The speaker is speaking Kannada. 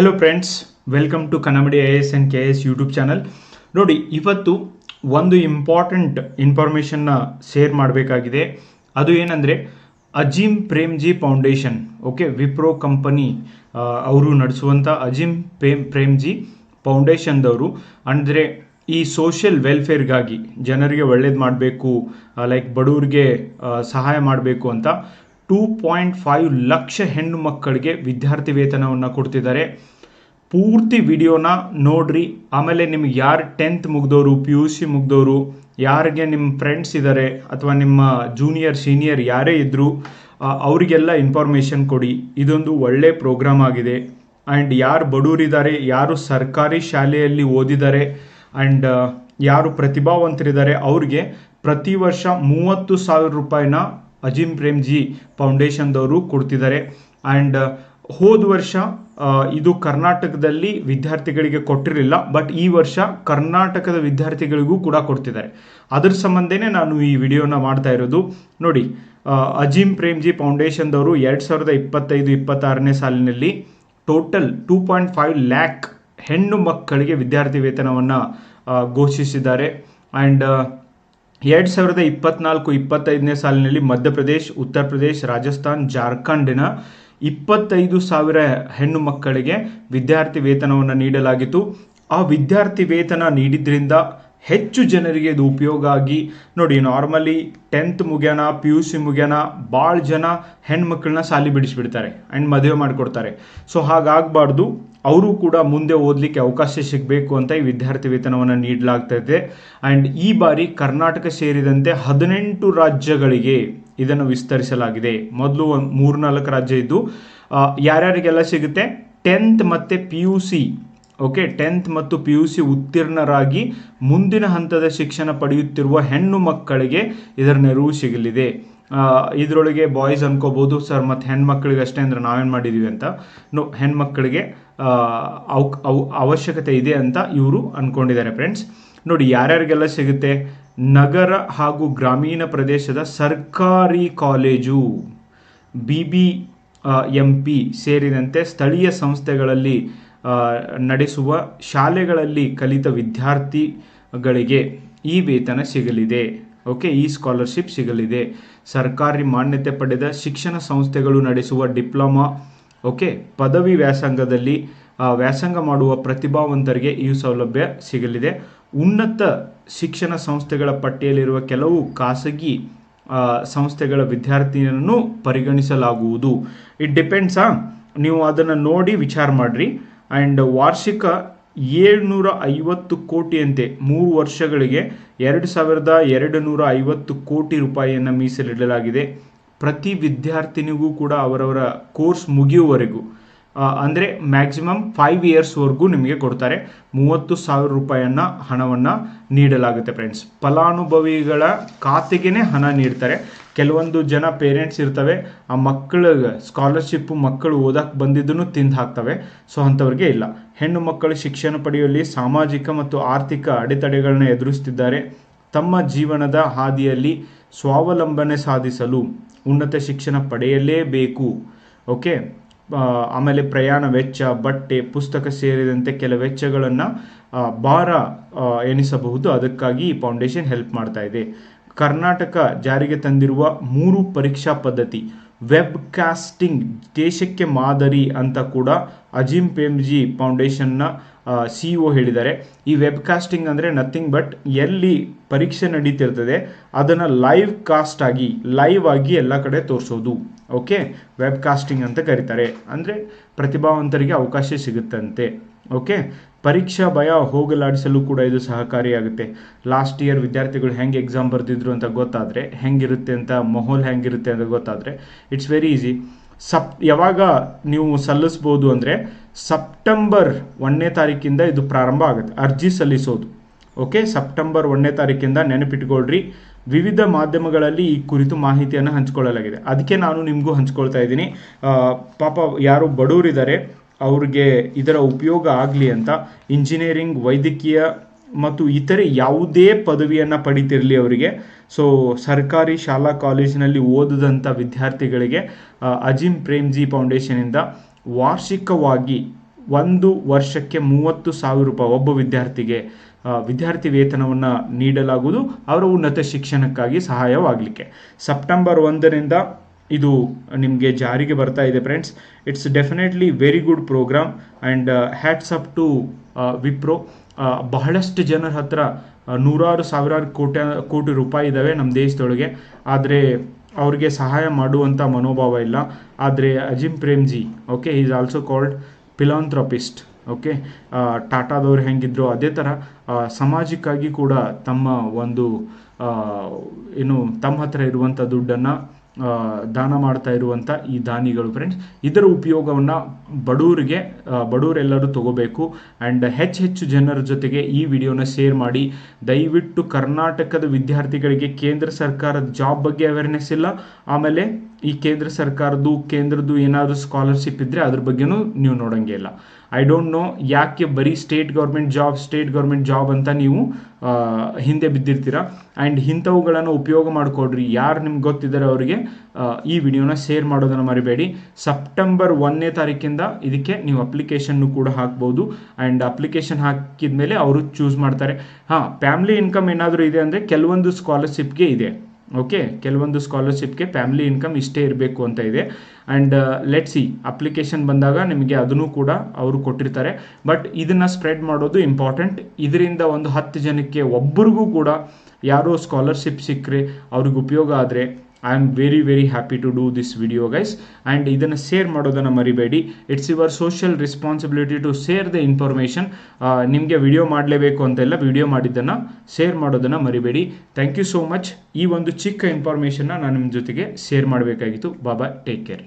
Hello friends welcome to Kannadi I S and K S YouTube channel ನೋಡಿ, ಇವತ್ತು ಒಂದು ಇಂಪಾರ್ಟೆಂಟ್ ಇನ್ಫಾರ್ಮೇಷನ್ನ ಶೇರ್ ಮಾಡಬೇಕಾಗಿದೆ. ಅದು ಏನಂದರೆ Azim Premji foundation okay Wipro company ಅವರು ನಡೆಸುವಂಥ ಅಜಿಮ್ ಪ್ರೇಮ್ ಪ್ರೇಮ್ಜಿ ಫೌಂಡೇಶನ್ದವರು ಅಂದರೆ, ಈ ಸೋಷಿಯಲ್ ವೆಲ್ಫೇರ್ಗಾಗಿ ಜನರಿಗೆ ಒಳ್ಳೇದು ಮಾಡಬೇಕು ಲೈಕ್ ಬಡವ್ರಿಗೆ ಸಹಾಯ ಮಾಡಬೇಕು ಅಂತ ಟೂ ಪಾಯಿಂಟ್ ಫೈವ್ ಲಕ್ಷ ಹೆಣ್ಣು ಮಕ್ಕಳಿಗೆ ವಿದ್ಯಾರ್ಥಿ ವೇತನವನ್ನು ಕೊಡ್ತಿದ್ದಾರೆ. ಪೂರ್ತಿ ವಿಡಿಯೋನ ನೋಡ್ರಿ. ಆಮೇಲೆ ನಿಮ್ಗೆ ಯಾರು ಟೆಂತ್ ಮುಗ್ದವರು ಪಿ ಯು ಸಿ ಮುಗ್ದವರು ಯಾರಿಗೆ ನಿಮ್ಮ ಫ್ರೆಂಡ್ಸ್ ಇದ್ದಾರೆ ಅಥವಾ ನಿಮ್ಮ ಜೂನಿಯರ್ ಸೀನಿಯರ್ ಯಾರೇ ಇದ್ದರೂ ಅವರಿಗೆಲ್ಲ ಇನ್ಫಾರ್ಮೇಷನ್ ಕೊಡಿ. ಇದೊಂದು ಒಳ್ಳೆ ಪ್ರೋಗ್ರಾಮ್ ಆಗಿದೆ. ಆ್ಯಂಡ್ ಯಾರು ಬಡವರಿದ್ದಾರೆ ಯಾರು ಸರ್ಕಾರಿ ಶಾಲೆಯಲ್ಲಿ ಓದಿದ್ದಾರೆ ಆ್ಯಂಡ್ ಯಾರು ಪ್ರತಿಭಾವಂತರಿದ್ದಾರೆ, ಅವ್ರಿಗೆ ಪ್ರತಿ ವರ್ಷ ಮೂವತ್ತು ಸಾವಿರ ರೂಪಾಯಿನ ಅಜೀಮ್ ಪ್ರೇಮ್ಜಿ ಫೌಂಡೇಶನ್ದವರು ಕೊಡ್ತಿದ್ದಾರೆ. ಆ್ಯಂಡ್ ಹೋದ ವರ್ಷ ಇದು ಕರ್ನಾಟಕದಲ್ಲಿ ವಿದ್ಯಾರ್ಥಿಗಳಿಗೆ ಕೊಟ್ಟಿರಲಿಲ್ಲ, ಬಟ್ ಈ ವರ್ಷ ಕರ್ನಾಟಕದ ವಿದ್ಯಾರ್ಥಿಗಳಿಗೂ ಕೂಡ ಕೊಡ್ತಿದ್ದಾರೆ. ಅದರ ಸಂಬಂಧನೇ ನಾನು ಈ ವಿಡಿಯೋನ ಮಾಡ್ತಾ ಇರೋದು. ನೋಡಿ ಅಜಿಮ್ ಪ್ರೇಮ್ಜಿ ಫೌಂಡೇಶನ್ದವರು ಎರಡು ಸಾವಿರದ ಇಪ್ಪತ್ತೈದು, ಇಪ್ಪತ್ತಾರನೇ ಸಾಲಿನಲ್ಲಿ total two point five lakh ಹೆಣ್ಣು ಮಕ್ಕಳಿಗೆ ವಿದ್ಯಾರ್ಥಿ ವೇತನವನ್ನು ಘೋಷಿಸಿದ್ದಾರೆ. ಆ್ಯಂಡ್ ಎರಡು ಸಾವಿರದ ಇಪ್ಪತ್ನಾಲ್ಕು ಇಪ್ಪತ್ತೈದನೇ ಸಾಲಿನಲ್ಲಿ ಮಧ್ಯಪ್ರದೇಶ್ ಉತ್ತರ ಪ್ರದೇಶ್ ರಾಜಸ್ಥಾನ್, ಜಾರ್ಖಂಡಿನ ಇಪ್ಪತ್ತೈದು ಸಾವಿರ ಹೆಣ್ಣು ಮಕ್ಕಳಿಗೆ ವಿದ್ಯಾರ್ಥಿ ವೇತನವನ್ನು ನೀಡಲಾಗಿತ್ತು. ಆ ವಿದ್ಯಾರ್ಥಿ ವೇತನ ನೀಡಿದ್ರಿಂದ ಹೆಚ್ಚು ಜನರಿಗೆ ಇದು ಉಪಯೋಗ ಆಗಿ, ನೋಡಿ ನಾರ್ಮಲಿ ಟೆಂತ್ ಮುಗ್ಯಾನ ಪಿ ಯು ಸಿ ಮುಗ್ಯಾನ ಭಾಳ ಜನ ಹೆಣ್ಮಕ್ಳನ್ನ ಸಾಲಿ ಬಿಡಿಸಿಬಿಡ್ತಾರೆ ಆ್ಯಂಡ್ ಮದುವೆ ಮಾಡಿಕೊಡ್ತಾರೆ. ಸೊ ಹಾಗಾಗಬಾರ್ದು. ಅವರು ಕೂಡ ಮುಂದೆ ಓದಲಿಕ್ಕೆ ಅವಕಾಶ ಸಿಗಬೇಕು ಅಂತ ಈ ವಿದ್ಯಾರ್ಥಿ ವೇತನವನ್ನು ನೀಡಲಾಗ್ತಾ ಇದೆ. ಆ್ಯಂಡ್ ಈ ಬಾರಿ ಕರ್ನಾಟಕ ಸೇರಿದಂತೆ ಹದಿನೆಂಟು ರಾಜ್ಯಗಳಿಗೆ ಇದನ್ನು ವಿಸ್ತರಿಸಲಾಗಿದೆ. ಮೊದಲು ಒಂದು ಮೂರ್ನಾಲ್ಕು ರಾಜ್ಯ ಇದ್ದು ಯಾರ್ಯಾರಿಗೆಲ್ಲ ಸಿಗುತ್ತೆ? ಟೆಂತ್ ಮತ್ತು P U C okay tenth ಮತ್ತು ಪಿ ಯು ಸಿ ಉತ್ತೀರ್ಣರಾಗಿ ಮುಂದಿನ ಹಂತದ ಶಿಕ್ಷಣ ಪಡೆಯುತ್ತಿರುವ ಹೆಣ್ಣು ಮಕ್ಕಳಿಗೆ ಇದರ ನೆರವು ಸಿಗಲಿದೆ. ಇದರೊಳಗೆ ಬಾಯ್ಸ್ ಅನ್ಕೋಬೋದು ಸರ್ ಮತ್ತು ಹೆಣ್ಮಕ್ಳಿಗೆ ಅಷ್ಟೇ ಅಂದ್ರೆ ನಾವೇನು ಮಾಡಿದ್ದೀವಿ ಅಂತ. ನೋ ಹೆಣ್ಮಕ್ಳಿಗೆ ಅವಶ್ಯಕತೆ ಇದೆ ಅಂತ ಇವರು ಅಂದ್ಕೊಂಡಿದ್ದಾರೆ ಫ್ರೆಂಡ್ಸ್ ನೋಡಿ, ಯಾರ್ಯಾರಿಗೆಲ್ಲ ಸಿಗುತ್ತೆ? ನಗರ ಹಾಗೂ ಗ್ರಾಮೀಣ ಪ್ರದೇಶದ ಸರ್ಕಾರಿ college, B B M P ಸೇರಿದಂತೆ ಸ್ಥಳೀಯ ಸಂಸ್ಥೆಗಳಲ್ಲಿ ನಡೆಸುವ ಶಾಲೆಗಳಲ್ಲಿ ಕಲಿತ ವಿದ್ಯಾರ್ಥಿಗಳಿಗೆ ಈ ವೇತನ ಸಿಗಲಿದೆ. ಓಕೆ, ಈ ಸ್ಕಾಲರ್ಶಿಪ್ ಸಿಗಲಿದೆ. ಸರ್ಕಾರಿ ಮಾನ್ಯತೆ ಪಡೆದ ಶಿಕ್ಷಣ ಸಂಸ್ಥೆಗಳು ನಡೆಸುವ ಡಿಪ್ಲೊಮಾ ಓಕೆ, ಪದವಿ ವ್ಯಾಸಂಗದಲ್ಲಿ ವ್ಯಾಸಂಗ ಮಾಡುವ ಪ್ರತಿಭಾವಂತರಿಗೆ ಈ ಸೌಲಭ್ಯ ಸಿಗಲಿದೆ. ಉನ್ನತ ಶಿಕ್ಷಣ ಸಂಸ್ಥೆಗಳ ಪಟ್ಟಿಯಲ್ಲಿರುವ ಕೆಲವು ಖಾಸಗಿ ಸಂಸ್ಥೆಗಳ ವಿದ್ಯಾರ್ಥಿಯನ್ನು ಪರಿಗಣಿಸಲಾಗುವುದು. ಇಟ್ ಡಿಪೆಂಡ್ಸಾ ನೀವು ಅದನ್ನು ನೋಡಿ ವಿಚಾರ ಮಾಡಿರಿ. ಆ್ಯಂಡ್ ವಾರ್ಷಿಕ ಏಳ್ನೂರ ಐವತ್ತು ಕೋಟಿಯಂತೆ ಮೂರು ವರ್ಷಗಳಿಗೆ ಎರಡು ಸಾವಿರದ ಎರಡು ನೂರ ಐವತ್ತು ಕೋಟಿ ರೂಪಾಯಿಯನ್ನು ಮೀಸಲಿಡಲಾಗಿದೆ. ಪ್ರತಿ ವಿದ್ಯಾರ್ಥಿನಿಗೂ ಕೂಡ ಅವರವರ ಕೋರ್ಸ್ ಮುಗಿಯುವವರೆಗೂ ಅಂದರೆ ಮ್ಯಾಕ್ಸಿಮಮ್ ಫೈವ್ ಇಯರ್ಸ್ವರೆಗೂ ನಿಮಗೆ ಕೊಡ್ತಾರೆ. ಮೂವತ್ತು ಸಾವಿರ ರೂಪಾಯಿಯನ್ನು ಹಣವನ್ನು ನೀಡಲಾಗುತ್ತೆ ಫ್ರೆಂಡ್ಸ್ ಫಲಾನುಭವಿಗಳ ಖಾತೆಗೇ ಹಣ ನೀಡ್ತಾರೆ. ಕೆಲವೊಂದು ಜನ ಪೇರೆಂಟ್ಸ್ ಇರ್ತವೆ, ಆ ಮಕ್ಕಳಿಗೆ ಸ್ಕಾಲರ್ಶಿಪ್ಪು ಮಕ್ಕಳು ಓದಕ್ಕೆ ಬಂದಿದ್ದನ್ನು ತಿಂದು ಹಾಕ್ತವೆ. ಸೊ ಅಂಥವ್ರಿಗೆ ಇಲ್ಲ. ಹೆಣ್ಣು ಮಕ್ಕಳು ಶಿಕ್ಷಣ ಪಡೆಯುವಲ್ಲಿ ಸಾಮಾಜಿಕ ಮತ್ತು ಆರ್ಥಿಕ ಅಡೆತಡೆಗಳನ್ನ ಎದುರಿಸ್ತಿದ್ದಾರೆ. ತಮ್ಮ ಜೀವನದ ಹಾದಿಯಲ್ಲಿ ಸ್ವಾವಲಂಬನೆ ಸಾಧಿಸಲು ಉನ್ನತ ಶಿಕ್ಷಣ ಪಡೆಯಲೇಬೇಕು. ಓಕೆ? ಆಮೇಲೆ ಪ್ರಯಾಣ ವೆಚ್ಚ, ಬಟ್ಟೆ, ಪುಸ್ತಕ ಸೇರಿದಂತೆ ಕೆಲ ವೆಚ್ಚಗಳನ್ನು ಭಾರ ಎನಿಸಬಹುದು. ಅದಕ್ಕಾಗಿ ಈ ಫೌಂಡೇಶನ್ ಹೆಲ್ಪ್ ಮಾಡ್ತಾ ಇದೆ. ಕರ್ನಾಟಕ ಜಾರಿಗೆ ತಂದಿರುವ ಮೂರು ಪರೀಕ್ಷಾ ಪದ್ಧತಿ. ವೆಬ್ ಕಾಸ್ಟಿಂಗ್ ದೇಶಕ್ಕೆ ಮಾದರಿ ಅಂತ ಕೂಡ ಅಜಿಮ್ ಪೇಮ್ಜಿ ಫೌಂಡೇಶನ್ನ ಸಿ ಒ ಹೇಳಿದ್ದಾರೆ. ಈ ವೆಬ್ ಕಾಸ್ಟಿಂಗ್ ಅಂದರೆ ನಥಿಂಗ್ ಬಟ್ ಎಲ್ಲಿ ಪರೀಕ್ಷೆ ನಡೀತಿರ್ತದೆ, ಅದನ್ನು ಲೈವ್ ಕಾಸ್ಟ್ ಆಗಿ ಲೈವ್ ಆಗಿ ಎಲ್ಲ ಕಡೆ ತೋರಿಸೋದು. ಓಕೆ ವೆಬ್ ಕಾಸ್ಟಿಂಗ್ ಅಂತ ಕರೀತಾರೆ. ಅಂದರೆ ಪ್ರತಿಭಾವಂತರಿಗೆ ಅವಕಾಶ ಸಿಗುತ್ತಂತೆ. ಓಕೆ ಪರೀಕ್ಷಾ ಭಯ ಹೋಗಲಾಡಿಸಲು ಕೂಡ ಇದು ಸಹಕಾರಿಯಾಗುತ್ತೆ. ಲಾಸ್ಟ್ ಇಯರ್ ವಿದ್ಯಾರ್ಥಿಗಳು ಹೆಂಗೆ ಎಕ್ಸಾಮ್ ಬರೆದಿದ್ರು ಅಂತ ಗೊತ್ತಾದರೆ, ಹೆಂಗಿರುತ್ತೆ ಅಂತ, ಮೊಹೋಲ್ ಹೆಂಗಿರುತ್ತೆ ಅಂತ ಗೊತ್ತಾದರೆ ಇಟ್ಸ್ ವೆರಿ ಈಸಿ ಸಪ್, ಯಾವಾಗ ನೀವು ಸಲ್ಲಿಸ್ಬೋದು ಅಂದರೆ ಸಪ್ಟೆಂಬರ್ ಒಂದನೇ ತಾರೀಕಿಂದ ಇದು ಪ್ರಾರಂಭ ಆಗುತ್ತೆ. ಅರ್ಜಿ ಸಲ್ಲಿಸೋದು. ಓಕೆ ಸೆಪ್ಟೆಂಬರ್ ಒಂದನೇ ತಾರೀಕಿಂದ ನೆನಪಿಟ್ಕೊಳ್ರಿ. ವಿವಿಧ ಮಾಧ್ಯಮಗಳಲ್ಲಿ ಈ ಕುರಿತು ಮಾಹಿತಿಯನ್ನು ಹಂಚಿಕೊಳ್ಳಲಾಗಿದೆ. ಅದಕ್ಕೆ ನಾನು ನಿಮಗೂ ಹಂಚ್ಕೊಳ್ತಾ ಇದ್ದೀನಿ. ಪಾಪ ಯಾರು ಬಡವರಿದ್ದಾರೆ, ಅವ್ರಿಗೆ ಇದರ ಉಪಯೋಗ ಆಗಲಿ ಅಂತ ಇಂಜಿನಿಯರಿಂಗ್ ವೈದ್ಯಕೀಯ ಮತ್ತು ಇತರೆ ಯಾವುದೇ ಪದವಿಯನ್ನು ಪಡಿತಿರಲಿ ಅವರಿಗೆ. ಸೊ ಸರ್ಕಾರಿ ಶಾಲಾ ಕಾಲೇಜಿನಲ್ಲಿ ಓದಿದಂಥ ವಿದ್ಯಾರ್ಥಿಗಳಿಗೆ ಅಜಿಮ್ ಪ್ರೇಮ್ಜಿ ಫೌಂಡೇಶನಿಂದ ವಾರ್ಷಿಕವಾಗಿ ಒಂದು ವರ್ಷಕ್ಕೆ ಮೂವತ್ತು ಸಾವಿರ ರೂಪಾಯಿ ಒಬ್ಬ ವಿದ್ಯಾರ್ಥಿಗೆ ವಿದ್ಯಾರ್ಥಿ ವೇತನವನ್ನು ನೀಡಲಾಗುವುದು. ಅವರ ಉನ್ನತ ಶಿಕ್ಷಣಕ್ಕಾಗಿ ಸಹಾಯವಾಗಲಿಕ್ಕೆ. ಸೆಪ್ಟೆಂಬರ್ ಒಂದರಿಂದ ಇದು ನಿಮಗೆ ಜಾರಿಗೆ ಬರ್ತಾ ಇದೆ friends. It's definitely very good programme and hats up to Wipro ಬಹಳಷ್ಟು ಜನರ ಹತ್ರ ನೂರಾರು ಸಾವಿರಾರು ಕೋಟಿ ಕೋಟಿ ರೂಪಾಯಿ ಇದ್ದಾವೆ ನಮ್ಮ ದೇಶದೊಳಗೆ. ಆದರೆ ಅವ್ರಿಗೆ ಸಹಾಯ ಮಾಡುವಂಥ ಮನೋಭಾವ ಇಲ್ಲ. ಆದರೆ Azim Premji okay is also called philanthropist okay ಟಾಟಾದವ್ರು ಹೆಂಗಿದ್ರು ಅದೇ ಥರ ಸಮಾಜಕ್ಕಾಗಿ ಕೂಡ ತಮ್ಮ ಒಂದು ಏನು, ತಮ್ಮ ಹತ್ರ ಇರುವಂಥ ದುಡ್ಡನ್ನು ದಾನ ಮಾಡ್ತಾ ಇರುವಂಥ ಈ ದಾನಿಗಳು ಫ್ರೆಂಡ್ಸ್ ಇದರ ಉಪಯೋಗವನ್ನು ಬಡವರಿಗೆ ಬಡವರೆಲ್ಲರೂ ತಗೋಬೇಕು. ಆ್ಯಂಡ್ ಹೆಚ್ಚು ಹೆಚ್ಚು ಜನರ ಜೊತೆಗೆ ಈ ವಿಡಿಯೋನ ಶೇರ್ ಮಾಡಿ. ದಯವಿಟ್ಟು ಕರ್ನಾಟಕದ ವಿದ್ಯಾರ್ಥಿಗಳಿಗೆ ಕೇಂದ್ರ ಸರ್ಕಾರದ ಜಾಬ್ ಬಗ್ಗೆ ಅವೇರ್ನೆಸ್ ಇಲ್ಲ. ಆಮೇಲೆ ಈ ಕೇಂದ್ರ ಸರ್ಕಾರದ್ದು, ಕೇಂದ್ರದ್ದು ಏನಾದರೂ ಸ್ಕಾಲರ್ಶಿಪ್ ಇದ್ದರೆ ಅದ್ರ ಬಗ್ಗೆನೂ ನೀವು ನೋಡೋಂಗೆ ಇಲ್ಲ. ಐ ಡೋಂಟ್ ನೋ ಯಾಕೆ ಬರೀ state government job state government job ಅಂತ ನೀವು ಹಿಂದೆ ಬಿದ್ದಿರ್ತೀರ? ಆ್ಯಂಡ್ ಇಂಥವುಗಳನ್ನು ಉಪಯೋಗ ಮಾಡಿಕೊಡ್ರಿ. ಯಾರು ನಿಮ್ಗೆ ಗೊತ್ತಿದ್ದಾರೆ ಅವರಿಗೆ ಈ ವಿಡಿಯೋನ ಶೇರ್ ಮಾಡೋದನ್ನು ಮರಿಬೇಡಿ. ಸೆಪ್ಟೆಂಬರ್ ಒಂದನೇ ತಾರೀಕಿಂದ ಇದಕ್ಕೆ ನೀವು ಅಪ್ಲಿಕೇಶನ್ನು ಕೂಡ ಹಾಕ್ಬೋದು. ಆ್ಯಂಡ್ ಅಪ್ಲಿಕೇಶನ್ ಹಾಕಿದ ಮೇಲೆ ಅವರು ಚೂಸ್ ಮಾಡ್ತಾರೆ. ಹಾಂ ಫ್ಯಾಮಿಲಿ ಇನ್ಕಮ್ ಏನಾದರೂ ಇದೆ ಅಂದರೆ ಕೆಲವೊಂದು ಸ್ಕಾಲರ್ಶಿಪ್ಗೆ ಇದೆ. ಓಕೆ ಕೆಲವೊಂದು ಸ್ಕಾಲರ್ಶಿಪ್ಗೆ ಫ್ಯಾಮಿಲಿ ಇನ್ಕಮ್ ಇಷ್ಟೇ ಇರಬೇಕು ಅಂತ ಇದೆ. ಆ್ಯಂಡ್ ಲೆಟ್ ಸಿ ಅಪ್ಲಿಕೇಶನ್ ಬಂದಾಗ ನಿಮಗೆ ಅದನ್ನು ಕೂಡ ಅವರು ಕೊಟ್ಟಿರ್ತಾರೆ. ಬಟ್ ಇದನ್ನು ಸ್ಪ್ರೆಡ್ ಮಾಡೋದು ಇಂಪಾರ್ಟೆಂಟ್ ಇದರಿಂದ ಒಂದು ಹತ್ತು ಜನಕ್ಕೆ ಒಬ್ಬರಿಗೂ ಕೂಡ ಯಾರೋ ಸ್ಕಾಲರ್ಶಿಪ್ ಸಿಕ್ಕರೆ ಅವ್ರಿಗೆ ಉಪಯೋಗ ಆದರೆ I am very very happy to do this video guys and ಇದನ್ನು ಶೇರ್ ಮಾಡೋದನ್ನು ಮರಿಬೇಡಿ. It's your social responsibility to share the information ನಿಮಗೆ ವಿಡಿಯೋ ಮಾಡಲೇಬೇಕು ಅಂತೆಲ್ಲ ವಿಡಿಯೋ ಮಾಡಿದ್ದನ್ನು ಶೇರ್ ಮಾಡೋದನ್ನು ಮರಿಬೇಡಿ. ಥ್ಯಾಂಕ್ ಯು ಸೋ ಮಚ್ ಈ ಒಂದು ಚಿಕ್ಕ ಇನ್ಫಾರ್ಮೇಷನ್ನ ನಾನು ನಿಮ್ಮ ಜೊತೆಗೆ ಶೇರ್ ಮಾಡಬೇಕಾಗಿತ್ತು. ಬಾಬಾ ಟೇಕ್ ಕೇರ್